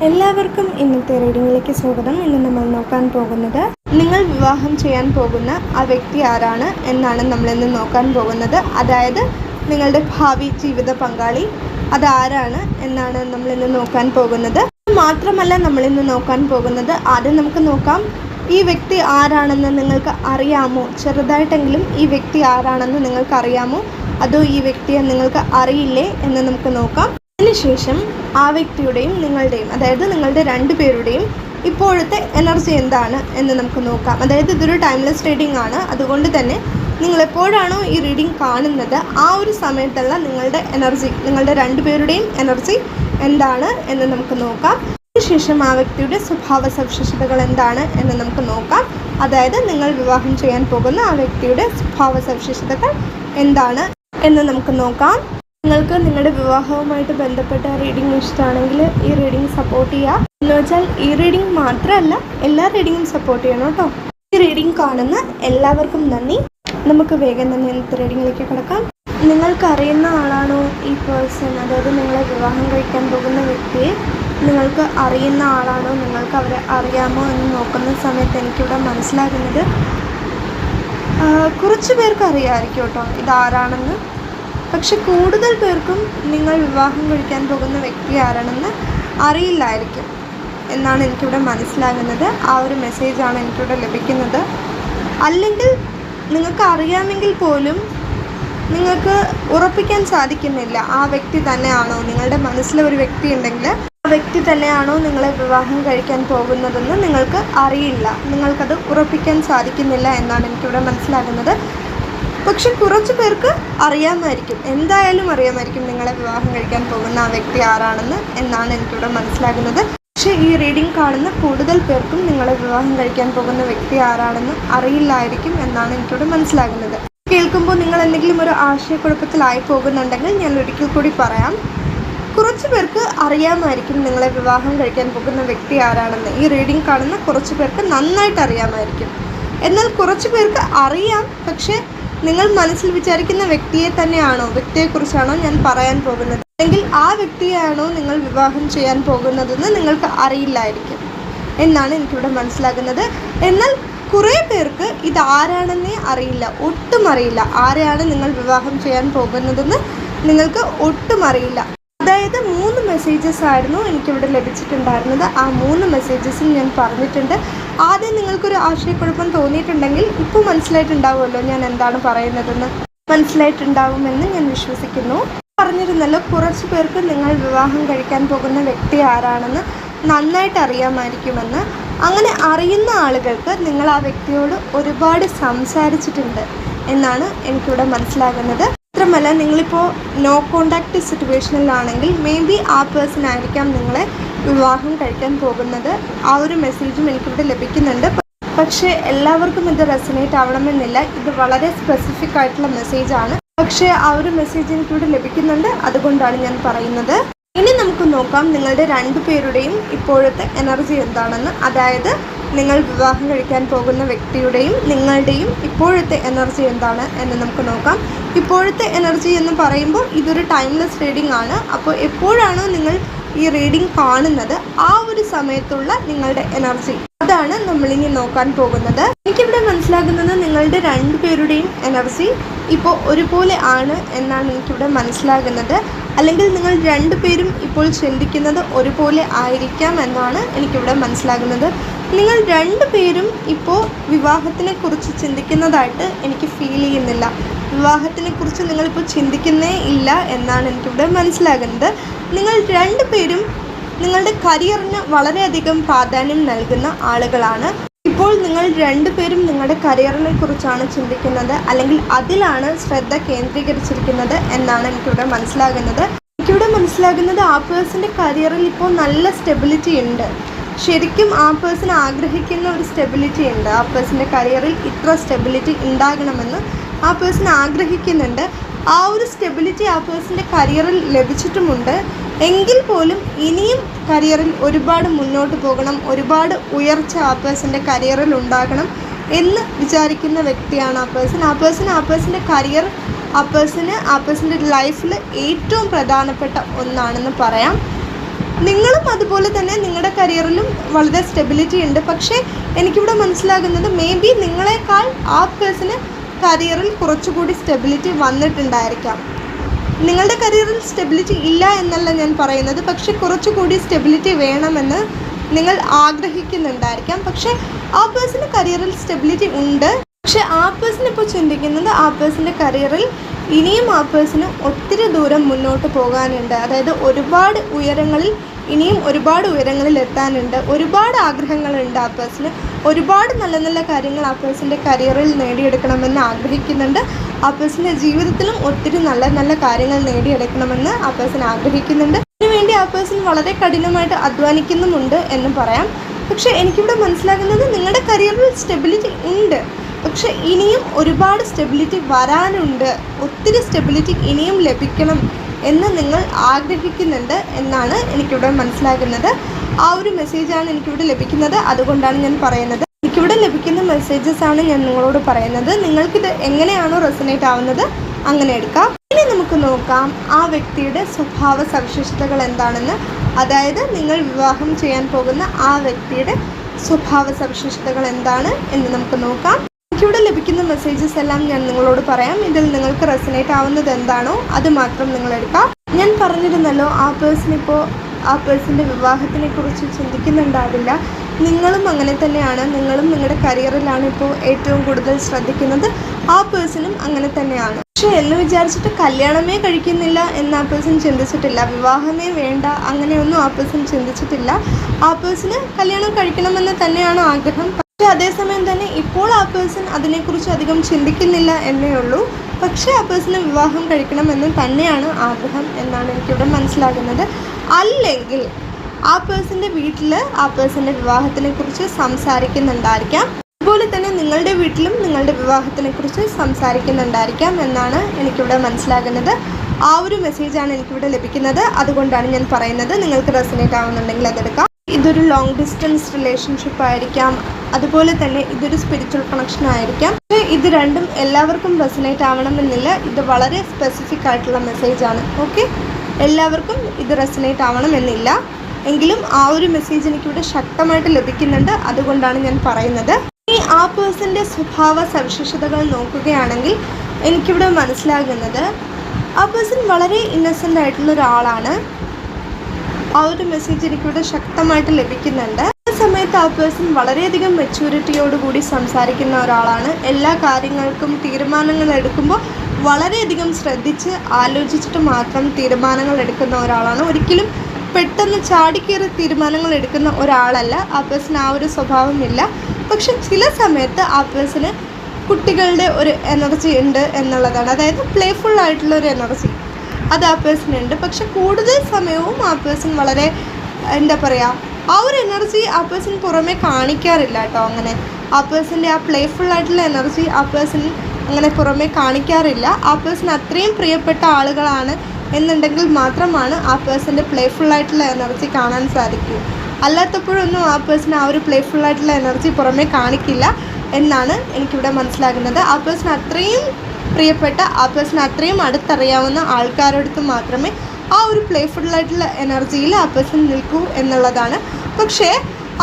എല്ലാവർക്കും ഇന്നത്തെ റീഡിങ്ങിലേക്ക് സ്വാഗതം. ഇന്ന് നമ്മൾ നോക്കാൻ പോകുന്നത് നിങ്ങൾ വിവാഹം ചെയ്യാൻ പോകുന്ന ആ വ്യക്തി ആരാണ് എന്നാണ് നമ്മൾ ഇന്ന് നോക്കാൻ പോകുന്നത്. അതായത് നിങ്ങളുടെ ഭാവി ജീവിത പങ്കാളി അതാരാണ് എന്നാണ് നമ്മൾ ഇന്ന് നോക്കാൻ പോകുന്നത്. മാത്രമല്ല നമ്മൾ ഇന്ന് നോക്കാൻ പോകുന്നത് ആദ്യം നമുക്ക് നോക്കാം ഈ വ്യക്തി ആരാണെന്ന് നിങ്ങൾക്ക് അറിയാമോ? ചെറുതായിട്ടെങ്കിലും ഈ വ്യക്തി ആരാണെന്ന് നിങ്ങൾക്ക് അറിയാമോ? അതോ ഈ വ്യക്തിയെ നിങ്ങൾക്ക് അറിയില്ലേ എന്ന് നമുക്ക് നോക്കാം. അതിനുശേഷം ആ വ്യക്തിയുടെയും നിങ്ങളുടെയും അതായത് നിങ്ങളുടെ രണ്ടുപേരുടെയും ഇപ്പോഴത്തെ എനർജി എന്താണ് എന്ന് നമുക്ക് നോക്കാം. അതായത് ഇതൊരു ടൈംലെസ് റീഡിംഗ് ആണ്. അതുകൊണ്ട് തന്നെ നിങ്ങൾ എപ്പോഴാണോ ഈ റീഡിംഗ് കാണുന്നത് ആ ഒരു സമയത്തുള്ള നിങ്ങളുടെ എനർജി നിങ്ങളുടെ രണ്ടുപേരുടെയും എനർജി എന്താണ് എന്ന് നമുക്ക് നോക്കാം. അതിനുശേഷം ആ വ്യക്തിയുടെ സ്വഭാവ സവിശേഷതകൾ എന്താണ് എന്ന് നമുക്ക് നോക്കാം. അതായത് നിങ്ങൾ വിവാഹം ചെയ്യാൻ പോകുന്ന ആ വ്യക്തിയുടെ സ്വഭാവ സവിശേഷതകൾ എന്താണ് എന്ന് നമുക്ക് നോക്കാം. നിങ്ങൾക്ക് നിങ്ങളുടെ വിവാഹവുമായിട്ട് ബന്ധപ്പെട്ട റീഡിംഗ് ഇഷ്ടമാണെങ്കിൽ ഈ റീഡിംഗ് സപ്പോർട്ട് ചെയ്യുക. എന്ന് വെച്ചാൽ ഈ റീഡിംഗ് മാത്രമല്ല എല്ലാ റീഡിങ്ങും സപ്പോർട്ട് ചെയ്യണം കേട്ടോ. ഈ റീഡിംഗ് കാണുന്ന എല്ലാവർക്കും നന്ദി. നമുക്ക് വേഗം തന്നെ ഇന്നത്തെ റീഡിങ്ങിലേക്ക് കിടക്കാം. നിങ്ങൾക്ക് അറിയുന്ന ആളാണോ ഈ പേഴ്സൺ അതായത് നിങ്ങളെ വിവാഹം കഴിക്കാൻ പോകുന്ന വ്യക്തിയെ നിങ്ങൾക്ക് അറിയുന്ന ആളാണോ? നിങ്ങൾക്ക് അവരെ അറിയാമോ എന്ന് നോക്കുന്ന സമയത്ത് എനിക്കിവിടെ മനസ്സിലാകുന്നത് കുറച്ച് പേർക്ക് അറിയാമായിരിക്കും കേട്ടോ ഇതാരാണെന്ന്. പക്ഷെ കൂടുതൽ പേർക്കും നിങ്ങൾ വിവാഹം കഴിക്കാൻ പോകുന്ന വ്യക്തി ആരാണെന്ന് അറിയില്ലായിരിക്കും എന്നാണ് എനിക്കിവിടെ മനസ്സിലാകുന്നത്. ആ ഒരു മെസ്സേജാണ് എനിക്കിവിടെ ലഭിക്കുന്നത്. അല്ലെങ്കിൽ നിങ്ങൾക്ക് അറിയാമെങ്കിൽ പോലും നിങ്ങൾക്ക് ഉറപ്പിക്കാൻ സാധിക്കുന്നില്ല. ആ വ്യക്തി തന്നെയാണോ? നിങ്ങളുടെ മനസ്സിലെ ഒരു വ്യക്തി ഉണ്ടെങ്കിൽ ആ വ്യക്തി തന്നെയാണോ നിങ്ങളെ വിവാഹം കഴിക്കാൻ പോകുന്നതെന്ന് നിങ്ങൾക്ക് അറിയില്ല. നിങ്ങൾക്കത് ഉറപ്പിക്കാൻ സാധിക്കുന്നില്ല എന്നാണ് എനിക്കിവിടെ മനസ്സിലാകുന്നത്. പക്ഷെ കുറച്ച് പേർക്ക് അറിയാമായിരിക്കും. എന്തായാലും അറിയാമായിരിക്കും നിങ്ങളെ വിവാഹം കഴിക്കാൻ പോകുന്ന ആ വ്യക്തി ആരാണെന്ന് എന്നാണ് എനിക്കിവിടെ മനസ്സിലാകുന്നത്. പക്ഷേ ഈ റീഡിംഗ് കാണുന്ന കൂടുതൽ പേർക്കും നിങ്ങളെ വിവാഹം കഴിക്കാൻ പോകുന്ന വ്യക്തി ആരാണെന്ന് അറിയില്ലായിരിക്കും എന്നാണ് എനിക്കിവിടെ മനസ്സിലാകുന്നത്. കേൾക്കുമ്പോൾ നിങ്ങൾ എന്തെങ്കിലും ഒരു ആശയക്കുഴപ്പത്തിലായി പോകുന്നുണ്ടെങ്കിൽ ഞാൻ ഒരിക്കൽ കൂടി പറയാം. കുറച്ച് പേർക്ക് അറിയാമായിരിക്കും നിങ്ങളെ വിവാഹം കഴിക്കാൻ പോകുന്ന വ്യക്തി ആരാണെന്ന്. ഈ റീഡിംഗ് കാണുന്ന കുറച്ച് പേർക്ക് നന്നായിട്ട് അറിയാമായിരിക്കും. എന്നാൽ കുറച്ച് പേർക്ക് അറിയാം പക്ഷേ നിങ്ങൾ മനസ്സിൽ വിചാരിക്കുന്ന വ്യക്തിയെ തന്നെയാണോ? വ്യക്തിയെക്കുറിച്ചാണോ ഞാൻ പറയാൻ പോകുന്നത്? അല്ലെങ്കിൽ ആ വ്യക്തിയാണോ നിങ്ങൾ വിവാഹം ചെയ്യാൻ പോകുന്നതെന്ന് നിങ്ങൾക്ക് അറിയില്ലായിരിക്കും എന്നാണ് എനിക്കിവിടെ മനസ്സിലാകുന്നത്. എന്നാൽ കുറേ പേർക്ക് ഇത് ആരാണെന്നേ അറിയില്ല ഒട്ടും അറിയില്ല. ആരെയാണ് നിങ്ങൾ വിവാഹം ചെയ്യാൻ പോകുന്നതെന്ന് നിങ്ങൾക്ക് ഒട്ടും അറിയില്ല. അതായത് മൂന്ന് മെസ്സേജസ് ആയിരുന്നു എനിക്കിവിടെ ലഭിച്ചിട്ടുണ്ടായിരുന്നത്. ആ മൂന്ന് മെസ്സേജസും ഞാൻ പറഞ്ഞിട്ടുണ്ട്. ആദ്യം നിങ്ങൾക്കൊരു ആശയക്കുഴപ്പം തോന്നിയിട്ടുണ്ടെങ്കിൽ ഇപ്പോൾ മനസ്സിലായിട്ടുണ്ടാവുമല്ലോ ഞാൻ എന്താണ് പറയുന്നതെന്ന്. മനസ്സിലായിട്ടുണ്ടാവുമെന്ന് ഞാൻ വിശ്വസിക്കുന്നു. പറഞ്ഞിരുന്നല്ലോ കുറച്ച് പേർക്ക് നിങ്ങൾ വിവാഹം കഴിക്കാൻ പോകുന്ന വ്യക്തി ആരാണെന്ന് നന്നായിട്ട് അറിയാമായിരിക്കുമെന്ന്. അങ്ങനെ അറിയുന്ന ആളുകൾക്ക് നിങ്ങൾ ആ വ്യക്തിയോട് ഒരുപാട് സംസാരിച്ചിട്ടുണ്ട് എന്നാണ് എനിക്കിവിടെ മനസ്സിലാകുന്നത്. മാത്രമല്ല നിങ്ങളിപ്പോൾ നോ കോണ്ടാക്ട് സിറ്റുവേഷനിലാണെങ്കിൽ മേ ബി ആ പേഴ്സൺ ആയിരിക്കാം നിങ്ങളെ വിവാഹം കഴിക്കാൻ പോകുന്നത്. ആ ഒരു മെസ്സേജും എനിക്കിവിടെ ലഭിക്കുന്നുണ്ട്. പക്ഷേ എല്ലാവർക്കും ഇത് റെസനേറ്റ് ആവണമെന്നില്ല. ഇത് വളരെ സ്പെസിഫിക് ആയിട്ടുള്ള മെസ്സേജാണ് പക്ഷേ ആ ഒരു മെസ്സേജ് എനിക്കിവിടെ ലഭിക്കുന്നുണ്ട്. അതുകൊണ്ടാണ് ഞാൻ പറയുന്നത്. ഇനി നമുക്ക് നോക്കാം നിങ്ങളുടെ രണ്ടു പേരുടെയും ഇപ്പോഴത്തെ എനർജി എന്താണെന്ന്. അതായത് നിങ്ങൾ വിവാഹം കഴിക്കാൻ പോകുന്ന വ്യക്തിയുടെയും നിങ്ങളുടെയും ഇപ്പോഴത്തെ എനർജി എന്താണ് എന്ന് നമുക്ക് നോക്കാം. ഇപ്പോഴത്തെ എനർജി എന്ന് പറയുമ്പോൾ ഇതൊരു ടൈംലെസ് റീഡിംഗ് ആണ്. അപ്പോൾ എപ്പോഴാണോ നിങ്ങൾ ഈ റീഡിംഗ് കാണുന്നത് ആ ഒരു സമയത്തുള്ള നിങ്ങളുടെ എനർജി. അതാണ് നമ്മളിനി നോക്കാൻ പോകുന്നത്. എനിക്കിവിടെ മനസ്സിലാകുന്നത് നിങ്ങളുടെ രണ്ടുപേരുടെയും എനർജി ഇപ്പോൾ ഒരുപോലെ ആണ് എന്നാണ് എനിക്കിവിടെ മനസ്സിലാകുന്നത്. അല്ലെങ്കിൽ നിങ്ങൾ രണ്ടുപേരും ഇപ്പോൾ ചിന്തിക്കുന്നത് ഒരുപോലെ ആയിരിക്കാം എന്നാണ് എനിക്കിവിടെ മനസ്സിലാകുന്നത്. നിങ്ങൾ രണ്ടുപേരും ഇപ്പോൾ വിവാഹത്തിനെ കുറിച്ച് ചിന്തിക്കുന്നതായിട്ട് എനിക്ക് ഫീൽ ചെയ്യുന്നില്ല. വിവാഹത്തിനെ കുറിച്ച് നിങ്ങളിപ്പോൾ ചിന്തിക്കുന്നേ ഇല്ല എന്നാണ് എനിക്കിവിടെ മനസ്സിലാകുന്നത്. നിങ്ങൾ രണ്ടുപേരും നിങ്ങളുടെ കരിയറിന് വളരെയധികം പ്രാധാന്യം നൽകുന്ന ആളുകളാണ്. ഇപ്പോൾ നിങ്ങൾ രണ്ടുപേരും നിങ്ങളുടെ കരിയറിനെ കുറിച്ചാണ് ചിന്തിക്കുന്നത് അല്ലെങ്കിൽ അതിലാണ് ശ്രദ്ധ കേന്ദ്രീകരിച്ചിരിക്കുന്നത് എന്നാണ് എനിക്കിവിടെ മനസ്സിലാകുന്നത്. എനിക്കിവിടെ മനസ്സിലാകുന്നത് ആ പേഴ്സന്റെ കരിയറിൽ ഇപ്പോൾ നല്ല സ്റ്റെബിലിറ്റി ഉണ്ട്. ശരിക്കും ആ പേഴ്സൺ ആഗ്രഹിക്കുന്ന ഒരു സ്റ്റെബിലിറ്റി ഉണ്ട്. ആ പേഴ്സന്റെ കരിയറിൽ ഇത്ര സ്റ്റെബിലിറ്റി ഉണ്ടാകണമെന്ന് ആ പേഴ്സൺ ആഗ്രഹിക്കുന്നുണ്ട്. ആ ഒരു സ്റ്റെബിലിറ്റി ആ പേഴ്സന്റെ കരിയറിൽ ലഭിച്ചിട്ടുമുണ്ട്. എങ്കിൽ പോലും ഇനിയും കരിയറിൽ ഒരുപാട് മുന്നോട്ട് പോകണം. ഒരുപാട് ഉയർച്ച ആ പേഴ്സന്റെ കരിയറിൽ ഉണ്ടാകണം എന്ന് വിചാരിക്കുന്ന വ്യക്തിയാണ് ആ പേഴ്സൺ ആ പേഴ്സൺ ആ പേഴ്സന്റെ കരിയർ ആ പേഴ്സന് ആ പേഴ്സന്റെ ലൈഫിൽ ഏറ്റവും പ്രധാനപ്പെട്ട ഒന്നാണെന്ന് പറയാം. നിങ്ങളും അതുപോലെ തന്നെ നിങ്ങളുടെ കരിയറിലും വളരെ സ്റ്റെബിലിറ്റി ഉണ്ട്. പക്ഷേ എനിക്കിവിടെ മനസ്സിലാകുന്നത് മേ ബി നിങ്ങളെക്കാൾ ആ പേഴ്സണ് കരിയറിൽ കുറച്ചുകൂടി സ്റ്റെബിലിറ്റി വന്നിട്ടുണ്ടായിരിക്കാം. നിങ്ങളുടെ കരിയറിൽ സ്റ്റെബിലിറ്റി ഇല്ല എന്നല്ല ഞാൻ പറയുന്നത്. പക്ഷെ കുറച്ചുകൂടി സ്റ്റെബിലിറ്റി വേണമെന്ന് നിങ്ങൾ ആഗ്രഹിക്കുന്നുണ്ടായിരിക്കാം. പക്ഷേ ആ പേഴ്സണ് കരിയറിൽ സ്റ്റെബിലിറ്റി ഉണ്ട്. പക്ഷെ ആ പേഴ്സൺ ഇപ്പോൾ ചിന്തിക്കുന്നത് ആ പേഴ്സന്റെ കരിയറിൽ ഇനിയും ആ ഒത്തിരി ദൂരം മുന്നോട്ട് പോകാനുണ്ട്. അതായത് ഒരുപാട് ഉയരങ്ങളിൽ ഇനിയും ഒരുപാട് ഉയരങ്ങളിൽ എത്താനുണ്ട്. ഒരുപാട് ആഗ്രഹങ്ങളുണ്ട് ആ പേഴ്സണ്. ഒരുപാട് നല്ല നല്ല കാര്യങ്ങൾ ആ കരിയറിൽ നേടിയെടുക്കണമെന്ന് ആഗ്രഹിക്കുന്നുണ്ട്. ആ ജീവിതത്തിലും ഒത്തിരി നല്ല നല്ല കാര്യങ്ങൾ നേടിയെടുക്കണമെന്ന് ആ പേഴ്സൺ ആഗ്രഹിക്കുന്നുണ്ട്. അതിനുവേണ്ടി ആ പേഴ്സൺ വളരെ കഠിനമായിട്ട് അധ്വാനിക്കുന്നുമുണ്ട് എന്ന് പറയാം. പക്ഷേ എനിക്കിവിടെ മനസ്സിലാകുന്നത് നിങ്ങളുടെ കരിയറിൽ സ്റ്റെബിലിറ്റി ഉണ്ട്. പക്ഷെ ഇനിയും ഒരുപാട് സ്റ്റെബിലിറ്റി വരാനുണ്ട്. ഒത്തിരി സ്റ്റെബിലിറ്റി ഇനിയും ലഭിക്കണം എന്ന് നിങ്ങൾ ആഗ്രഹിക്കുന്നുണ്ട് എന്നാണ് എനിക്കിവിടെ മനസ്സിലാകുന്നത്. ആ ഒരു മെസ്സേജാണ് എനിക്കിവിടെ ലഭിക്കുന്നത്. അതുകൊണ്ടാണ് ഞാൻ പറയുന്നത്. എനിക്കിവിടെ ലഭിക്കുന്ന മെസ്സേജസ് ആണ് ഞാൻ നിങ്ങളോട് പറയുന്നത്. നിങ്ങൾക്കിത് എങ്ങനെയാണോ റെസനേറ്റ് ആവുന്നത് അങ്ങനെ എടുക്കാം. ഇനി നമുക്ക് നോക്കാം ആ വ്യക്തിയുടെ സ്വഭാവ സവിശേഷതകൾ എന്താണെന്ന്. അതായത് നിങ്ങൾ വിവാഹം ചെയ്യാൻ പോകുന്ന ആ വ്യക്തിയുടെ സ്വഭാവ സവിശേഷതകൾ എന്താണ് എന്ന് നമുക്ക് നോക്കാം. എനിക്കിവിടെ ലഭിക്കുന്ന മെസ്സേജസ് എല്ലാം ഞാൻ നിങ്ങളോട് പറയാം. ഇതിൽ നിങ്ങൾക്ക് റെസനേറ്റ് ആവുന്നത് എന്താണോ അത് മാത്രം നിങ്ങൾ എടുക്കാം. ഞാൻ പറഞ്ഞിരുന്നല്ലോ ആ പേഴ്സൺ ഇപ്പോൾ ആ പേഴ്സന്റെ വിവാഹത്തിനെ കുറിച്ച് ചിന്തിക്കുന്നുണ്ടാവില്ല. നിങ്ങളും അങ്ങനെ തന്നെയാണ്. നിങ്ങളും നിങ്ങളുടെ കരിയറിലാണ് ഇപ്പോൾ ഏറ്റവും കൂടുതൽ ശ്രദ്ധിക്കുന്നത്. ആ പേഴ്സണും അങ്ങനെ തന്നെയാണ്. പക്ഷേ എന്ന് വിചാരിച്ചിട്ട് കല്യാണമേ കഴിക്കുന്നില്ല എന്ന് ആ പേഴ്സൺ ചിന്തിച്ചിട്ടില്ല. വിവാഹമേ വേണ്ട അങ്ങനെയൊന്നും ആ പേഴ്സൺ ചിന്തിച്ചിട്ടില്ല. ആ പേഴ്സണ് കല്യാണം കഴിക്കണമെന്ന് തന്നെയാണ് ആഗ്രഹം. പക്ഷേ അതേസമയം തന്നെ ഇപ്പോൾ ആ പേഴ്സൺ അതിനെക്കുറിച്ച് അധികം ചിന്തിക്കുന്നില്ല എന്നേ ഉള്ളൂ. പക്ഷേ ആ പേഴ്സണ് വിവാഹം കഴിക്കണമെന്ന് തന്നെയാണ് ആഗ്രഹം എന്നാണ് എനിക്കിവിടെ മനസ്സിലാകുന്നത്. അല്ലെങ്കിൽ ആ പേഴ്സന്റെ വീട്ടിൽ ആ പേഴ്സന്റെ വിവാഹത്തിനെ കുറിച്ച് സംസാരിക്കുന്നുണ്ടായിരിക്കാം. അതുപോലെ തന്നെ നിങ്ങളുടെ വീട്ടിലും നിങ്ങളുടെ വിവാഹത്തിനെ കുറിച്ച് സംസാരിക്കുന്നുണ്ടായിരിക്കാം എന്നാണ് എനിക്കിവിടെ മനസ്സിലാകുന്നത്. ആ ഒരു മെസ്സേജാണ് എനിക്കിവിടെ ലഭിക്കുന്നത്. അതുകൊണ്ടാണ് ഞാൻ പറയുന്നത്. നിങ്ങൾക്ക് റെസനേറ്റ് ആവുന്നുണ്ടെങ്കിൽ അതെടുക്കാം. ഇതൊരു ലോങ് ഡിസ്റ്റൻസ് റിലേഷൻഷിപ്പ് ആയിരിക്കാം. അതുപോലെ തന്നെ ഇതൊരു സ്പിരിച്വൽ കണക്ഷൻ ആയിരിക്കാം. ഇത് രണ്ടും എല്ലാവർക്കും റെസനേറ്റ് ആവണമെന്നില്ല. ഇത് വളരെ സ്പെസിഫിക് ആയിട്ടുള്ള മെസ്സേജാണ് ഓക്കെ എല്ലാവർക്കും ഇത് റെസനേറ്റ് ആവണമെന്നില്ല. എങ്കിലും ആ ഒരു മെസ്സേജ് എനിക്കിവിടെ ശക്തമായിട്ട് ലഭിക്കുന്നുണ്ട്. അതുകൊണ്ടാണ് ഞാൻ പറയുന്നത്. ഈ ആ പേഴ്സന്റെ സ്വഭാവ സവിശേഷതകൾ നോക്കുകയാണെങ്കിൽ എനിക്കിവിടെ മനസ്സിലാകുന്നത് ആ പേഴ്സൺ വളരെ ഇന്നസെന്റ് ആയിട്ടുള്ള ഒരാളാണ്. ആ ഒരു മെസ്സേജ് എനിക്കിവിടെ ശക്തമായിട്ട് ലഭിക്കുന്നുണ്ട്. ആ സമയത്ത് ആ പേഴ്സൺ വളരെയധികം മെച്യൂരിറ്റിയോടുകൂടി സംസാരിക്കുന്ന ഒരാളാണ്. എല്ലാ കാര്യങ്ങൾക്കും തീരുമാനങ്ങൾ എടുക്കുമ്പോൾ വളരെയധികം ശ്രദ്ധിച്ച് ആലോചിച്ചിട്ട് മാത്രം തീരുമാനങ്ങൾ എടുക്കുന്ന ഒരാളാണ്. ഒരിക്കലും പെട്ടെന്ന് ചാടിക്കേറി തീരുമാനങ്ങൾ എടുക്കുന്ന ഒരാളല്ല. ആ പേഴ്സൺ ആ ഒരു സ്വഭാവമില്ല പക്ഷെ ചില സമയത്ത് ആ പേഴ്സണ് കുട്ടികളുടെ ഒരു എനർജി ഉണ്ട് എന്നുള്ളതാണ്. അതായത് പ്ലേഫുൾ ആയിട്ടുള്ള ഒരു എനർജി അത് ആ പേഴ്സണുണ്ട് പക്ഷെ കൂടുതൽ സമയവും ആ പേഴ്സൺ വളരെ എന്താ പറയുക ആ ഒരു എനർജി ആ പേഴ്സൺ പുറമെ കാണിക്കാറില്ല കേട്ടോ അങ്ങനെ. ആ പേഴ്സന്റെ ആ പ്ലേഫുൾ ആയിട്ടുള്ള എനർജി ആ പേഴ്സൺ അങ്ങനെ പുറമേ കാണിക്കാറില്ല. ആ പേഴ്സൺ അത്രയും പ്രിയപ്പെട്ട ആളുകളാണ് എന്നുണ്ടെങ്കിൽ മാത്രമാണ് ആ പേഴ്സന്റെ പ്ലേഫുൾ ആയിട്ടുള്ള എനർജി കാണാൻ സാധിക്കൂ. അല്ലാത്തപ്പോഴൊന്നും ആ പേഴ്സൺ ആ ഒരു പ്ലേഫുൾ ആയിട്ടുള്ള എനർജി പുറമേ കാണിക്കില്ല എന്നാണ് എനിക്കിവിടെ മനസ്സിലാകുന്നത്. ആ പേഴ്സൺ അത്രയും പ്രിയപ്പെട്ട ആ പേഴ്സൺ അത്രയും അടുത്തറിയാവുന്ന ആൾക്കാരടുത്ത് മാത്രമേ ആ ഒരു പ്ലേഫുൾ ആയിട്ടുള്ള എനർജിയിൽ ആ പേഴ്സൺ നിൽക്കൂ എന്നുള്ളതാണ്. പക്ഷേ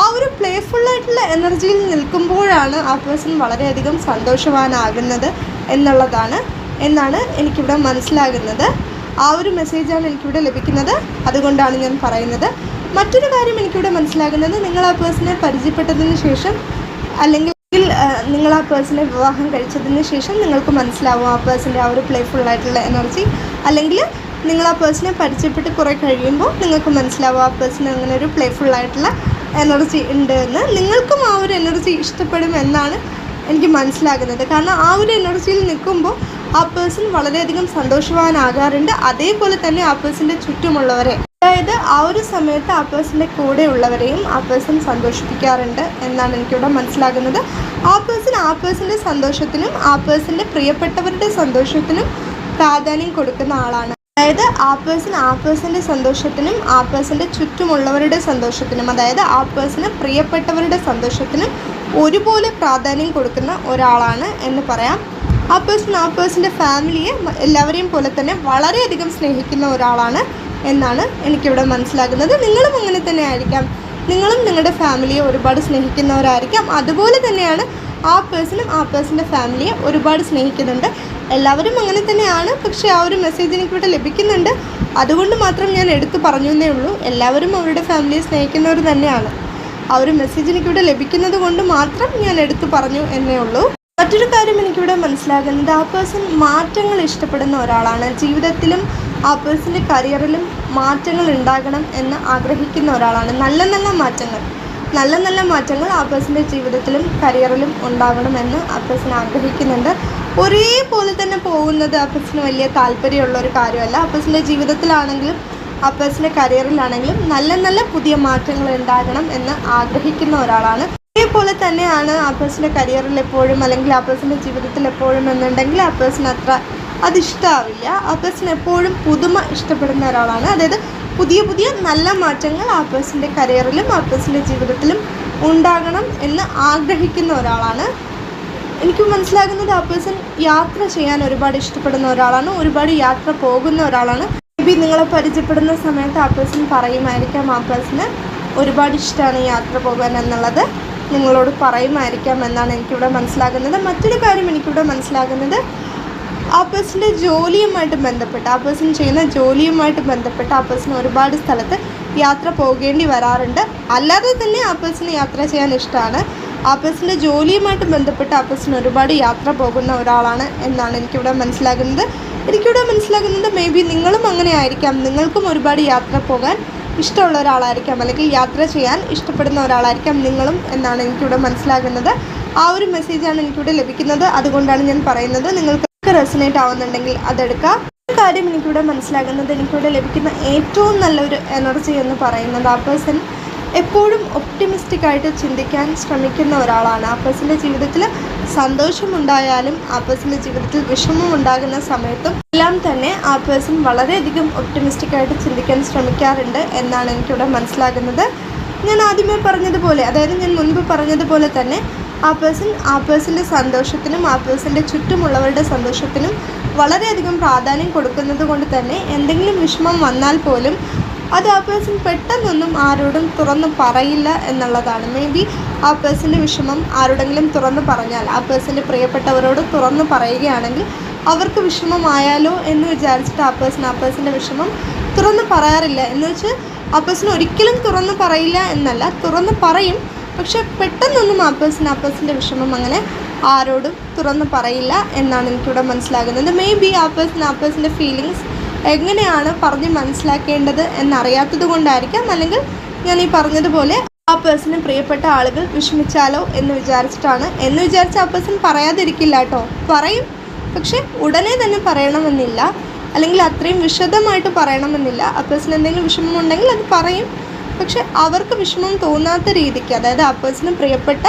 ആ ഒരു പ്ലേഫുൾ ആയിട്ടുള്ള എനർജിയിൽ നിൽക്കുമ്പോഴാണ് ആ പേഴ്സൺ വളരെയധികം സന്തോഷവാനാകുന്നത് എന്നുള്ളതാണ് എന്നാണ് എനിക്കിവിടെ മനസ്സിലാകുന്നത്. ആ ഒരു മെസ്സേജാണ് എനിക്കിവിടെ ലഭിക്കുന്നത്. അതുകൊണ്ടാണ് ഞാൻ പറയുന്നത്. മറ്റൊരു കാര്യം എനിക്കിവിടെ മനസ്സിലാകുന്നത്. നിങ്ങൾ ആ പേഴ്സണെ പരിചയപ്പെട്ടതിന് ശേഷം അല്ലെങ്കിൽ നിങ്ങൾ ആ പേഴ്സണെ വിവാഹം കഴിച്ചതിന് ശേഷം നിങ്ങൾക്ക് മനസ്സിലാവും ആ പേഴ്സന്റെ ആ ഒരു പ്ലേഫുൾ ആയിട്ടുള്ള എനർജി അല്ലെങ്കിൽ നിങ്ങൾ ആ പേഴ്സണെ പരിചയപ്പെട്ട് കുറേ കഴിയുമ്പോൾ നിങ്ങൾക്ക് മനസ്സിലാവും ആ പേഴ്സൺ അങ്ങനെ ഒരു പ്ലേഫുൾ ആയിട്ടുള്ള എനർജി ഉണ്ട് എന്ന് നിങ്ങൾക്കും ആ ഒരു എനർജി ഇഷ്ടപ്പെടും എന്നാണ് എനിക്ക് മനസ്സിലാകുന്നത്. കാരണം ആ ഒരു എനർജിയിൽ നിൽക്കുമ്പോൾ ആ പേഴ്സൺ വളരെയധികം സന്തോഷവാനാകാറുണ്ട്. അതേപോലെ തന്നെ ആ പേഴ്സന്റെ ചുറ്റുമുള്ളവരെ. അതായത് ആ ഒരു സമയത്ത് ആ പേഴ്സന്റെ കൂടെയുള്ളവരെയും ആ പേഴ്സൺ സന്തോഷിപ്പിക്കാറുണ്ട് എന്നാണ് എനിക്കിവിടെ മനസ്സിലാകുന്നത്. ആ പേഴ്സൺ ആ പേഴ്സന്റെ സന്തോഷത്തിനും ആ പേഴ്സന്റെ പ്രിയപ്പെട്ടവരുടെ സന്തോഷത്തിനും പ്രാധാന്യം കൊടുക്കുന്ന ആളാണ്. അതായത് ആ പേഴ്സൺ ആ പേഴ്സന്റെ സന്തോഷത്തിനും ആ പേഴ്സന്റെ ചുറ്റുമുള്ളവരുടെ സന്തോഷത്തിനും അതായത് ആ പേഴ്സണ് പ്രിയപ്പെട്ടവരുടെ സന്തോഷത്തിനും ഒരുപോലെ പ്രാധാന്യം കൊടുക്കുന്ന ഒരാളാണ് എന്ന് പറയാം. ആ പേഴ്സൺ ആ പേഴ്സന്റെ ഫാമിലിയെ എല്ലാവരെയും പോലെ തന്നെ വളരെയധികം സ്നേഹിക്കുന്ന ഒരാളാണ് എന്നാണ് എനിക്കിവിടെ മനസ്സിലാകുന്നത്. നിങ്ങളും അങ്ങനെ തന്നെ ആയിരിക്കാം. നിങ്ങളും നിങ്ങളുടെ ഫാമിലിയെ ഒരുപാട് സ്നേഹിക്കുന്നവരായിരിക്കാം. അതുപോലെ തന്നെയാണ് ആ പേഴ്സണും ആ പേഴ്സന്റെ ഫാമിലിയെ ഒരുപാട് സ്നേഹിക്കുന്നുണ്ട്. എല്ലാവരും അങ്ങനെ തന്നെയാണ്. പക്ഷേ ആ ഒരു മെസ്സേജ് എനിക്കിവിടെ ലഭിക്കുന്നുണ്ട്. അതുകൊണ്ട് മാത്രം ഞാൻ എടുത്തു പറഞ്ഞു എന്നേ ഉള്ളൂ. എല്ലാവരും അവരുടെ ഫാമിലിയെ സ്നേഹിക്കുന്നവർ തന്നെയാണ്. ആ ഒരു മെസ്സേജ് എനിക്കിവിടെ ലഭിക്കുന്നത് കൊണ്ട് മാത്രം ഞാൻ എടുത്തു പറഞ്ഞു എന്നേ ഉള്ളൂ. മറ്റൊരു കാര്യം എനിക്കിവിടെ മനസ്സിലാകുന്നത്. ആ പേഴ്സൺ മാറ്റങ്ങൾ ഇഷ്ടപ്പെടുന്ന ഒരാളാണ്. ജീവിതത്തിലും ആ പേഴ്സന്റെ കരിയറിലും മാറ്റങ്ങൾ ഉണ്ടാകണം എന്ന് ആഗ്രഹിക്കുന്ന ഒരാളാണ്. നല്ല നല്ല മാറ്റങ്ങൾ. നല്ല നല്ല മാറ്റങ്ങൾ ആ പേഴ്സന്റെ ജീവിതത്തിലും കരിയറിലും ഉണ്ടാകണമെന്ന് ആ പേഴ്സൺ ആഗ്രഹിക്കുന്നുണ്ട്. ഒരേപോലെ തന്നെ പോകുന്നത് ആ പേഴ്സന് വലിയ താല്പര്യമുള്ള ഒരു കാര്യമല്ല. ആ പേഴ്സന്റെ ജീവിതത്തിലാണെങ്കിലും ആ പേഴ്സന്റെ കരിയറിലാണെങ്കിലും നല്ല നല്ല പുതിയ മാറ്റങ്ങൾ ഉണ്ടാകണം എന്ന് ആഗ്രഹിക്കുന്ന ഒരാളാണ്. അതേപോലെ തന്നെയാണ് ആ പേഴ്സന്റെ കരിയറിൽ എപ്പോഴും അല്ലെങ്കിൽ ആ പേഴ്സന്റെ ജീവിതത്തിൽ എപ്പോഴും എന്നുണ്ടെങ്കിൽ ആ പേഴ്സൺ അത്ര അതിഷ്ടമാവില്ല ആ പേഴ്സൺ എപ്പോഴും പുതുമ ഇഷ്ടപ്പെടുന്ന ഒരാളാണ്. അതായത് പുതിയ പുതിയ നല്ല മാറ്റങ്ങൾ ആ പേഴ്സന്റെ കരിയറിലും ആ പേഴ്സന്റെ ജീവിതത്തിലും ഉണ്ടാകണം എന്ന് ആഗ്രഹിക്കുന്ന ഒരാളാണ്. എനിക്ക് മനസ്സിലാകുന്നത് ആ പേഴ്സൺ യാത്ര ചെയ്യാൻ ഒരുപാട് ഇഷ്ടപ്പെടുന്ന ഒരാളാണ്. ഒരുപാട് യാത്ര പോകുന്ന ഒരാളാണ്. മേ ബി നിങ്ങളെ പരിചയപ്പെടുന്ന സമയത്ത് ആ പേഴ്സൺ പറയുമായിരിക്കാം ആ പേഴ്സണ് ഒരുപാട് ഇഷ്ടമാണ് യാത്ര പോകാൻ എന്നുള്ളത്. നിങ്ങളോട് പറയുമായിരിക്കാം എന്നാണ് എനിക്കിവിടെ മനസ്സിലാകുന്നത്. മറ്റൊരു കാര്യം എനിക്കിവിടെ മനസ്സിലാകുന്നത്. ആ പേഴ്സന്റെ ജോലിയുമായിട്ട് ബന്ധപ്പെട്ട് ആ പേഴ്സൺ ചെയ്യുന്ന ജോലിയുമായിട്ട് ബന്ധപ്പെട്ട് ആ പേഴ്സൺ ഒരുപാട് സ്ഥലത്ത് യാത്ര പോകേണ്ടി വരാറുണ്ട്. അല്ലാതെ തന്നെ ആ പേഴ്സണ് യാത്ര ചെയ്യാൻ ഇഷ്ടമാണ്. ആ പേഴ്സന്റെ ജോലിയുമായിട്ട് ബന്ധപ്പെട്ട് ആ പേഴ്സൺ ഒരുപാട് യാത്ര പോകുന്ന ഒരാളാണ് എന്നാണ് എനിക്കിവിടെ മനസ്സിലാകുന്നത്. എനിക്കിവിടെ മനസ്സിലാകുന്നത് മേ ബി നിങ്ങളും അങ്ങനെ ആയിരിക്കാം. നിങ്ങൾക്കും ഒരുപാട് യാത്ര പോകാൻ ഇഷ്ടമുള്ള ഒരാളായിരിക്കാം അല്ലെങ്കിൽ യാത്ര ചെയ്യാൻ ഇഷ്ടപ്പെടുന്ന ഒരാളായിരിക്കാം നിങ്ങളും എന്നാണ് എനിക്കിവിടെ മനസ്സിലാകുന്നത്. ആ ഒരു മെസ്സേജാണ് എനിക്കിവിടെ ലഭിക്കുന്നത്. അതുകൊണ്ടാണ് ഞാൻ പറയുന്നത്. നിങ്ങൾക്ക് റെസിനേറ്റ് ആവുന്നുണ്ടെങ്കിൽ അതെടുക്കാം കാര്യം എനിക്കിവിടെ മനസ്സിലാകുന്നത്. എനിക്കിവിടെ ലഭിക്കുന്ന ഏറ്റവും നല്ലൊരു എനർജി എന്ന് പറയുന്നത് ആ പേഴ്സൺ എപ്പോഴും ഒപ്റ്റിമിസ്റ്റിക് ആയിട്ട് ചിന്തിക്കാൻ ശ്രമിക്കുന്ന ഒരാളാണ്. ആ പേഴ്സന്റെ ജീവിതത്തിൽ സന്തോഷമുണ്ടായാലും ആ പേഴ്സന്റെ ജീവിതത്തിൽ വിഷമം ഉണ്ടാകുന്ന സമയത്തും എല്ലാം തന്നെ ആ പേഴ്സൺ വളരെയധികം ഒപ്റ്റിമിസ്റ്റിക് ആയിട്ട് ചിന്തിക്കാൻ ശ്രമിക്കാറുണ്ട് എന്നാണ് എനിക്കിവിടെ മനസ്സിലാകുന്നത്. ഞാൻ ആദ്യമേ പറഞ്ഞതുപോലെ അതായത് ഞാൻ മുൻപ് പറഞ്ഞതുപോലെ തന്നെ ആ പേഴ്സൺ ആ പേഴ്സന്റെ സന്തോഷത്തിനും ആ പേഴ്സന്റെ ചുറ്റുമുള്ളവരുടെ സന്തോഷത്തിനും വളരെയധികം പ്രാധാന്യം കൊടുക്കുന്നത് കൊണ്ട് തന്നെ എന്തെങ്കിലും വിഷമം വന്നാൽ പോലും അത് ആ പേഴ്സൺ പെട്ടെന്നൊന്നും ആരോടും തുറന്ന് പറയില്ല എന്നുള്ളതാണ്. മേ ബി ആ പേഴ്സന്റെ വിഷമം ആരോടെങ്കിലും തുറന്ന് പറഞ്ഞാൽ ആ പേഴ്സന്റെ പ്രിയപ്പെട്ടവരോട് തുറന്ന് പറയുകയാണെങ്കിൽ അവർക്ക് വിഷമമായാലോ എന്ന് വിചാരിച്ചിട്ട് ആ പേഴ്സൺ ആ പേഴ്സന്റെ വിഷമം തുറന്ന് പറയാറില്ല. എന്ന് വെച്ച് ആ പേഴ്സൺ ഒരിക്കലും തുറന്ന് പറയില്ല എന്നല്ല തുറന്ന് പറയും. പക്ഷെ പെട്ടെന്നൊന്നും ആ പേഴ്സൺ ആ പേഴ്സന്റെ വിഷമം അങ്ങനെ ആരോടും തുറന്ന് പറയില്ല എന്നാണ് എനിക്കിവിടെ മനസ്സിലാകുന്നത്. മേ ബി ആ പേഴ്സൺ ആ പേഴ്സന്റെ ഫീലിങ്സ് എങ്ങനെയാണ് പറഞ്ഞ് മനസ്സിലാക്കേണ്ടത് എന്നറിയാത്തത് കൊണ്ടായിരിക്കാം. അല്ലെങ്കിൽ ഞാൻ ഈ പറഞ്ഞതുപോലെ ആ പേഴ്സണ് പ്രിയപ്പെട്ട ആളുകൾ വിഷമിച്ചാലോ എന്ന് വിചാരിച്ചിട്ടാണ്. എന്ന് വിചാരിച്ച ആ പേഴ്സൺ പറയാതിരിക്കില്ല കേട്ടോ. പറയും. പക്ഷെ ഉടനെ തന്നെ പറയണമെന്നില്ല. അല്ലെങ്കിൽ അത്രയും വിശദമായിട്ട് പറയണമെന്നില്ല. ആ പേഴ്സൺ എന്തെങ്കിലും വിഷമം ഉണ്ടെങ്കിൽ അത് പറയും. പക്ഷെ അവർക്ക് വിഷമം തോന്നാത്ത രീതിക്ക് അതായത് ആ പേഴ്സണ് പ്രിയപ്പെട്ട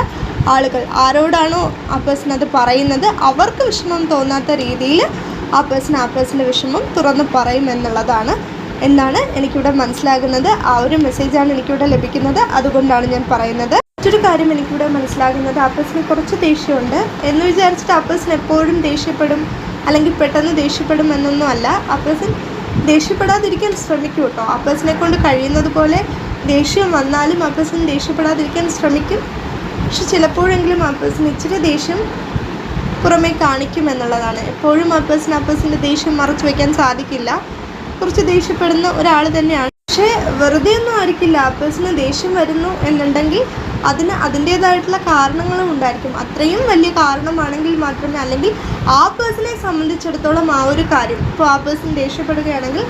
ആളുകൾ ആരോടാണോ ആ പേഴ്സൺ അത് പറയുന്നത് അവർക്ക് വിഷമം തോന്നാത്ത രീതിയിൽ ആ പേഴ്സൺ ആ പേഴ്സന്റെ വിഷമം തുറന്ന് പറയും എന്നുള്ളതാണ്. എന്നാണ് എനിക്കിവിടെ മനസ്സിലാകുന്നത്. ആ ഒരു മെസ്സേജാണ് എനിക്കിവിടെ ലഭിക്കുന്നത്. അതുകൊണ്ടാണ് ഞാൻ പറയുന്നത്. മറ്റൊരു കാര്യം എനിക്കിവിടെ മനസ്സിലാകുന്നത്. ആ പേഴ്സണിന് കുറച്ച് ദേഷ്യമുണ്ട് എന്ന് വിചാരിച്ചിട്ട് ആ പേഴ്സൺ എപ്പോഴും ദേഷ്യപ്പെടും അല്ലെങ്കിൽ പെട്ടെന്ന് ദേഷ്യപ്പെടും എന്നൊന്നും അല്ല. ആ പേഴ്സൺ ദേഷ്യപ്പെടാതിരിക്കാൻ ശ്രമിക്കും കേട്ടോ. ആ പേഴ്സണെ കൊണ്ട് കഴിയുന്നത് പോലെ ദേഷ്യം വന്നാലും ആ പേഴ്സൺ ദേഷ്യപ്പെടാതിരിക്കാൻ ശ്രമിക്കും. പക്ഷെ ചിലപ്പോഴെങ്കിലും ആ പേഴ്സൺ ഇച്ചിരി ദേഷ്യം പുറമേ കാണിക്കും എന്നുള്ളതാണ്. എപ്പോഴും ആ പേഴ്സൺ ആ പേഴ്സന്റെ ദേഷ്യം മറച്ചു വയ്ക്കാൻ സാധിക്കില്ല. കുറച്ച് ദേഷ്യപ്പെടുന്ന ഒരാൾ തന്നെയാണ്. പക്ഷേ വെറുതെ ഒന്നും ആയിരിക്കില്ല. ആ പേഴ്സണ് ദേഷ്യം വരുന്നു എന്നുണ്ടെങ്കിൽ അതിന് അതിന്റേതായിട്ടുള്ള കാരണങ്ങളും ഉണ്ടായിരിക്കും. അത്രയും വലിയ കാരണമാണെങ്കിൽ മാത്രമേ അല്ലെങ്കിൽ ആ പേഴ്സണെ സംബന്ധിച്ചിടത്തോളം ആ ഒരു കാര്യം ഇപ്പോൾ ആ പേഴ്സൺ ദേഷ്യപ്പെടുകയാണെങ്കിൽ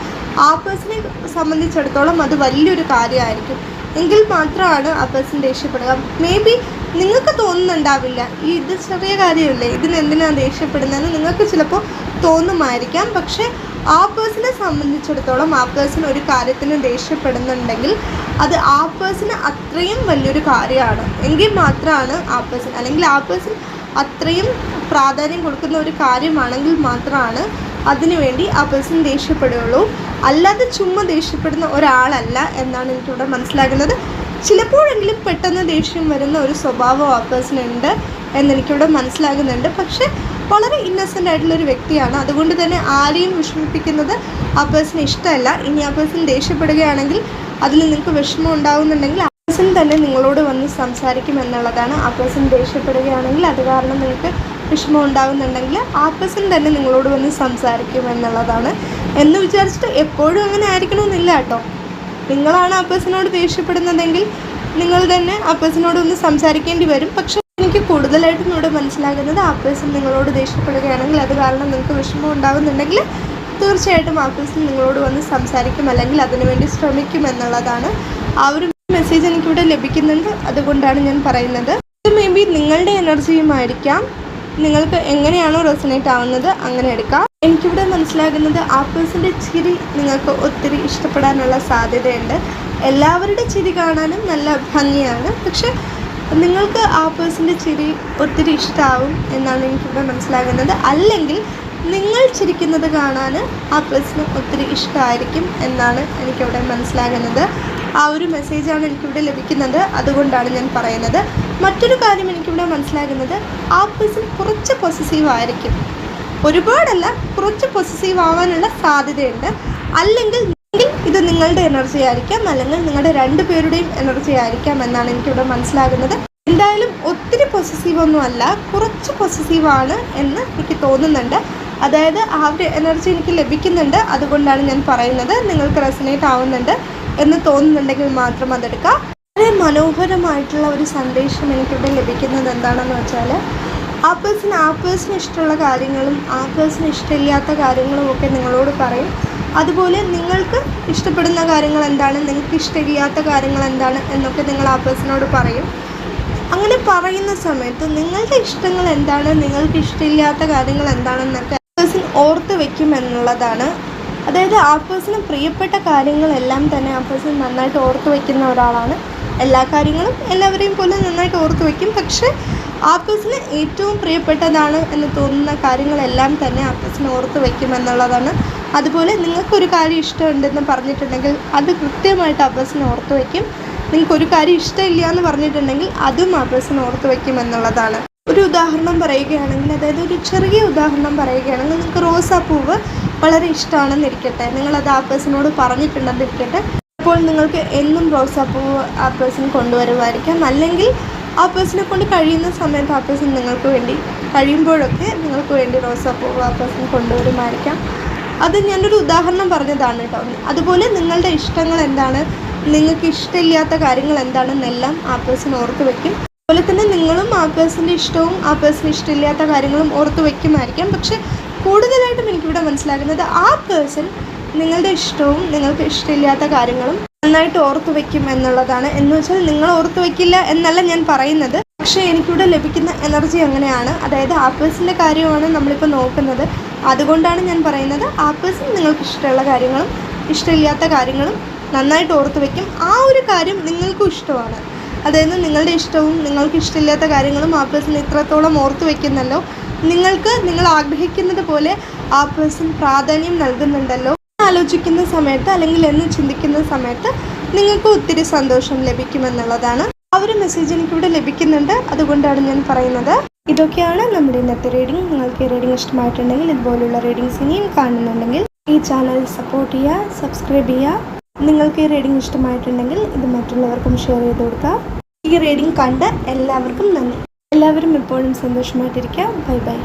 ആ പേഴ്സണെ സംബന്ധിച്ചിടത്തോളം അത് വലിയൊരു കാര്യമായിരിക്കും. എങ്കിൽ മാത്രമാണ് ആ പേഴ്സൺ ദേഷ്യപ്പെടുക. മേ ബി നിങ്ങൾക്ക് തോന്നുന്നുണ്ടാവില്ല. ഇത് ചെറിയ കാര്യമല്ലേ? ഇതിന് എന്തിനാണ് ദേഷ്യപ്പെടുന്നതെന്ന് നിങ്ങൾക്ക് ചിലപ്പോൾ തോന്നുമായിരിക്കാം. പക്ഷേ ആ പേഴ്സണെ സംബന്ധിച്ചിടത്തോളം ആ പേഴ്സൺ ഒരു കാര്യത്തിന് ദേഷ്യപ്പെടുന്നുണ്ടെങ്കിൽ അത് ആ പേഴ്സണ് അത്രയും വലിയൊരു കാര്യമാണ്. എങ്കിൽ മാത്രമാണ് ആ പേഴ്സൺ അല്ലെങ്കിൽ ആ പേഴ്സൺ അത്രയും പ്രാധാന്യം കൊടുക്കുന്ന ഒരു കാര്യമാണെങ്കിൽ മാത്രമാണ് അതിനുവേണ്ടി ആ പേഴ്സൺ ദേഷ്യപ്പെടുകയുള്ളൂ. അല്ലാതെ ചുമ്മാ ദേഷ്യപ്പെടുന്ന ഒരാളല്ല എന്നാണ് എനിക്കിവിടെ മനസ്സിലാകുന്നത്. ചിലപ്പോഴെങ്കിലും പെട്ടെന്ന് ദേഷ്യം വരുന്ന ഒരു സ്വഭാവം ആ പേഴ്സണുണ്ട് എന്നെനിക്കിവിടെ മനസ്സിലാകുന്നുണ്ട്. പക്ഷേ വളരെ ഇന്നസെന്റ് ആയിട്ടുള്ള ഒരു വ്യക്തിയാണ്. അതുകൊണ്ട് തന്നെ ആരെയും വിഷമിപ്പിക്കുന്നത് ആ പേഴ്സൺ ഇഷ്ടമല്ല. ഇനി ആ പേഴ്സൺ ദേഷ്യപ്പെടുകയാണെങ്കിൽ അതിൽ നിങ്ങൾക്ക് വിഷമം ഉണ്ടാകുന്നുണ്ടെങ്കിൽ ആ പേഴ്സൺ തന്നെ നിങ്ങളോട് വന്ന് സംസാരിക്കും എന്നുള്ളതാണ്. ആ പേഴ്സൺ ദേഷ്യപ്പെടുകയാണെങ്കിൽ അത് കാരണം നിങ്ങൾക്ക് വിഷമം ഉണ്ടാകുന്നുണ്ടെങ്കിൽ ആ പേഴ്സൺ തന്നെ നിങ്ങളോട് വന്ന് സംസാരിക്കും എന്നുള്ളതാണ്. എന്ന് വിചാരിച്ചിട്ട് എപ്പോഴും അങ്ങനെ ആയിരിക്കണമെന്നില്ല കേട്ടോ. നിങ്ങളാണ് ആ പേഴ്സണോട് ദേഷ്യപ്പെടുന്നതെങ്കിൽ നിങ്ങൾ തന്നെ ആ പേഴ്സണോട് ഒന്ന് സംസാരിക്കേണ്ടി വരും. പക്ഷെ എനിക്ക് കൂടുതലായിട്ടും ഇവിടെ മനസ്സിലാകുന്നത് ആ പേഴ്സൺ നിങ്ങളോട് ദേഷ്യപ്പെടുകയാണെങ്കിൽ അത് കാരണം നിങ്ങൾക്ക് വിഷമം ഉണ്ടാകുന്നുണ്ടെങ്കിൽ തീർച്ചയായിട്ടും ആ പേഴ്സൺ നിങ്ങളോട് വന്ന് സംസാരിക്കും അല്ലെങ്കിൽ അതിനുവേണ്ടി ശ്രമിക്കും എന്നുള്ളതാണ് ആ ഒരു മെസ്സേജ് എനിക്കിവിടെ ലഭിക്കുന്നുണ്ട്. അതുകൊണ്ടാണ് ഞാൻ പറയുന്നത്. ഇത് മേ ബി നിങ്ങളുടെ എനർജിയുമായിരിക്കാം നിങ്ങൾക്ക് എങ്ങനെയാണോ റെസനേറ്റ് ആവുന്നത് അങ്ങനെ എടുക്കാം. എനിക്കിവിടെ മനസ്സിലാകുന്നത് ആ ചിരി നിങ്ങൾക്ക് ഒത്തിരി ഇഷ്ടപ്പെടാനുള്ള സാധ്യതയുണ്ട്. എല്ലാവരുടെ ചിരി കാണാനും നല്ല ഭംഗിയാണ്. പക്ഷെ നിങ്ങൾക്ക് ആ ചിരി ഒത്തിരി ഇഷ്ടമാവും എന്നാണ് എനിക്കിവിടെ മനസ്സിലാകുന്നത്. അല്ലെങ്കിൽ നിങ്ങൾ ചിരിക്കുന്നത് കാണാൻ ആ ഒത്തിരി ഇഷ്ടമായിരിക്കും എന്നാണ് എനിക്കിവിടെ മനസ്സിലാകുന്നത്. ആ ഒരു മെസ്സേജാണ് എനിക്കിവിടെ ലഭിക്കുന്നത്. അതുകൊണ്ടാണ് ഞാൻ പറയുന്നത്. മറ്റൊരു കാര്യം എനിക്കിവിടെ മനസ്സിലാകുന്നത്. ആ പേഴ്സൺ കുറച്ച് പൊസസീവ് ആയിരിക്കും. ഒരുപാടല്ല കുറച്ച് പൊസസീവ് ആവാനുള്ള സാധ്യതയുണ്ട്. അല്ലെങ്കിൽ ഇത് നിങ്ങളുടെ എനർജി ആയിരിക്കാം അല്ലെങ്കിൽ നിങ്ങളുടെ രണ്ടുപേരുടെയും എനർജി ആയിരിക്കാം എന്നാണ് എനിക്കിവിടെ മനസ്സിലാകുന്നത്. എന്തായാലും ഒത്തിരി പൊസസീവ് ഒന്നും അല്ല കുറച്ച് പൊസസീവ് ആണ് എന്ന് എനിക്ക് തോന്നുന്നുണ്ട്. അതായത് ആ ഒരു എനർജി എനിക്ക് ലഭിക്കുന്നുണ്ട് അതുകൊണ്ടാണ് ഞാൻ പറയുന്നത് നിങ്ങൾക്ക് റെസനേറ്റ് ആവുന്നുണ്ട് എന്ന് തോന്നുന്നുണ്ടെങ്കിൽ മാത്രം അതെടുക്കാം. വളരെ മനോഹരമായിട്ടുള്ള ഒരു സന്ദേശം എനിക്കിവിടെ ലഭിക്കുന്നത് എന്താണെന്ന് വെച്ചാൽ ആ പേഴ്സൺ ആ പേഴ്സൺ ഇഷ്ടമുള്ള കാര്യങ്ങളും ആ പേഴ്സൺ ഇഷ്ടമില്ലാത്ത കാര്യങ്ങളും ഒക്കെ നിങ്ങളോട് പറയും. അതുപോലെ നിങ്ങൾക്ക് ഇഷ്ടപ്പെടുന്ന കാര്യങ്ങൾ എന്താണ്? നിങ്ങൾക്ക് ഇഷ്ടമില്ലാത്ത കാര്യങ്ങൾ എന്താണ്? എന്നൊക്കെ നിങ്ങൾ ആ പേഴ്സണോട് പറയും. അങ്ങനെ പറയുന്ന സമയത്ത് നിങ്ങളുടെ ഇഷ്ടങ്ങൾ എന്താണ്? നിങ്ങൾക്ക് ഇഷ്ടമില്ലാത്ത കാര്യങ്ങൾ എന്താണെന്നൊക്കെ പേഴ്സൺ ഓർത്ത് വെക്കും എന്നുള്ളതാണ്. അതായത് ആ പേഴ്സണ് പ്രിയപ്പെട്ട കാര്യങ്ങളെല്ലാം തന്നെ ആ പേഴ്സൺ നന്നായിട്ട് ഓർത്ത് വയ്ക്കുന്ന ഒരാളാണ്. എല്ലാ കാര്യങ്ങളും എല്ലാവരെയും പോലെ നന്നായിട്ട് ഓർത്ത് വയ്ക്കും പക്ഷേ ആ പേഴ്സണ് ഏറ്റവും പ്രിയപ്പെട്ടതാണ് എന്ന് തോന്നുന്ന കാര്യങ്ങളെല്ലാം തന്നെ ആപ്പിൾസിന് ഓർത്ത് വയ്ക്കുമെന്നുള്ളതാണ് അതുപോലെ നിങ്ങൾക്കൊരു കാര്യം ഇഷ്ടമുണ്ടെന്ന് പറഞ്ഞിട്ടുണ്ടെങ്കിൽ അത് കൃത്യമായിട്ട് ആപ്പിൾസിന് ഓർത്ത് വയ്ക്കും നിങ്ങൾക്കൊരു കാര്യം ഇഷ്ടമില്ല എന്ന് പറഞ്ഞിട്ടുണ്ടെങ്കിൽ അതും ആപ്പിൾസിന് ഓർത്ത് വെക്കും എന്നുള്ളതാണ്. ഒരു ഉദാഹരണം പറയുകയാണെങ്കിൽ അതായത് ഒരു ചെറിയ ഉദാഹരണം പറയുകയാണെങ്കിൽ നിങ്ങൾക്ക് റോസാപ്പൂവ് വളരെ ഇഷ്ടമാണെന്നിരിക്കട്ടെ നിങ്ങളത് ആ പേഴ്സണോട് പറഞ്ഞിട്ടുണ്ടെന്നിരിക്കട്ടെ അപ്പോൾ നിങ്ങൾക്ക് എന്നും റോസാപ്പൂവ് ആ പേഴ്സൺ കൊണ്ടുവരുമായിരിക്കാം. അല്ലെങ്കിൽ ആ പേഴ്സണെ കൊണ്ട് കഴിയുന്ന സമയത്ത് ആ പേഴ്സൺ നിങ്ങൾക്ക് വേണ്ടി കഴിയുമ്പോഴൊക്കെ നിങ്ങൾക്ക് വേണ്ടി റോസാപ്പൂവ് ആ പേഴ്സൺ കൊണ്ടുവരുമായിരിക്കാം അത് ഞാനൊരു ഉദാഹരണം പറഞ്ഞതാണ് കേട്ടോ. അതുപോലെ നിങ്ങളുടെ ഇഷ്ടങ്ങൾ എന്താണ്? നിങ്ങൾക്ക് ഇഷ്ടമില്ലാത്ത കാര്യങ്ങൾ എന്താണെന്നെല്ലാം ആ പേഴ്സൺ ഓർത്ത് വെക്കും. അതുപോലെ തന്നെ നിങ്ങളും ആ പേഴ്സന്റെ ഇഷ്ടവും ആ പേഴ്സൺ ഇഷ്ടമില്ലാത്ത കാര്യങ്ങളും ഓർത്ത് വയ്ക്കുമായിരിക്കാം പക്ഷെ കൂടുതലായിട്ടും എനിക്കിവിടെ മനസ്സിലാകുന്നത് ആ പേഴ്സൺ നിങ്ങളുടെ ഇഷ്ടവും നിങ്ങൾക്ക് ഇഷ്ടമില്ലാത്ത കാര്യങ്ങളും നന്നായിട്ട് ഓർത്തു വെക്കും എന്നുള്ളതാണ്. എന്ന് വെച്ചാൽ നിങ്ങൾ ഓർത്തു വെക്കില്ല എന്നല്ല ഞാൻ പറയുന്നത്. പക്ഷേ എനിക്കിവിടെ ലഭിക്കുന്ന എനർജി അങ്ങനെയാണ്. അതായത് ആപ്പിൾസിന്റെ കാര്യമാണ് നമ്മളിപ്പോൾ നോക്കുന്നത്. അതുകൊണ്ടാണ് ഞാൻ പറയുന്നത് ആ നിങ്ങൾക്ക് ഇഷ്ടമുള്ള കാര്യങ്ങളും ഇഷ്ടമില്ലാത്ത കാര്യങ്ങളും നന്നായിട്ട് ഓർത്തു വെക്കും. ആ ഒരു കാര്യം നിങ്ങൾക്കും ഇഷ്ടമാണ്. അതായത് നിങ്ങളുടെ ഇഷ്ടവും നിങ്ങൾക്ക് ഇഷ്ടമില്ലാത്ത കാര്യങ്ങളും ആ ഇത്രത്തോളം ഓർത്ത് വയ്ക്കുന്നല്ലോ നിങ്ങൾക്ക് നിങ്ങൾ ആഗ്രഹിക്കുന്നത് പോലെ ആ പ്രാധാന്യം നൽകുന്നുണ്ടല്ലോ. ആലോചിക്കുന്ന സമയത്ത് അല്ലെങ്കിൽ എന്ന് ചിന്തിക്കുന്ന സമയത്ത് നിങ്ങൾക്ക് ഒത്തിരി സന്തോഷം ലഭിക്കുമെന്നുള്ളതാണ്. ആ ഒരു മെസ്സേജ് എനിക്കിവിടെ ലഭിക്കുന്നുണ്ട്. അതുകൊണ്ടാണ് ഞാൻ പറയുന്നത്. ഇതൊക്കെയാണ് നമ്മുടെ ഇന്നത്തെ റീഡിംഗ് നിങ്ങൾക്ക് ഈ റീഡിംഗ് ഇഷ്ടമായിട്ടുണ്ടെങ്കിൽ ഇതുപോലുള്ള റീഡിങ്സ് ഇനിയും കാണുന്നുണ്ടെങ്കിൽ ഈ ചാനൽ സപ്പോർട്ട് ചെയ്യുക സബ്സ്ക്രൈബ് ചെയ്യുക. നിങ്ങൾക്ക് ഈ റീഡിംഗ് ഇഷ്ടമായിട്ടുണ്ടെങ്കിൽ ഇത് മറ്റുള്ളവർക്കും ഷെയർ ചെയ്ത് കൊടുക്കുക. ഈ റീഡിംഗ് കണ്ട് എല്ലാവർക്കും നന്ദി. എല്ലാവരും എപ്പോഴും സന്തോഷമായിട്ടിരിക്കുക. Bye bye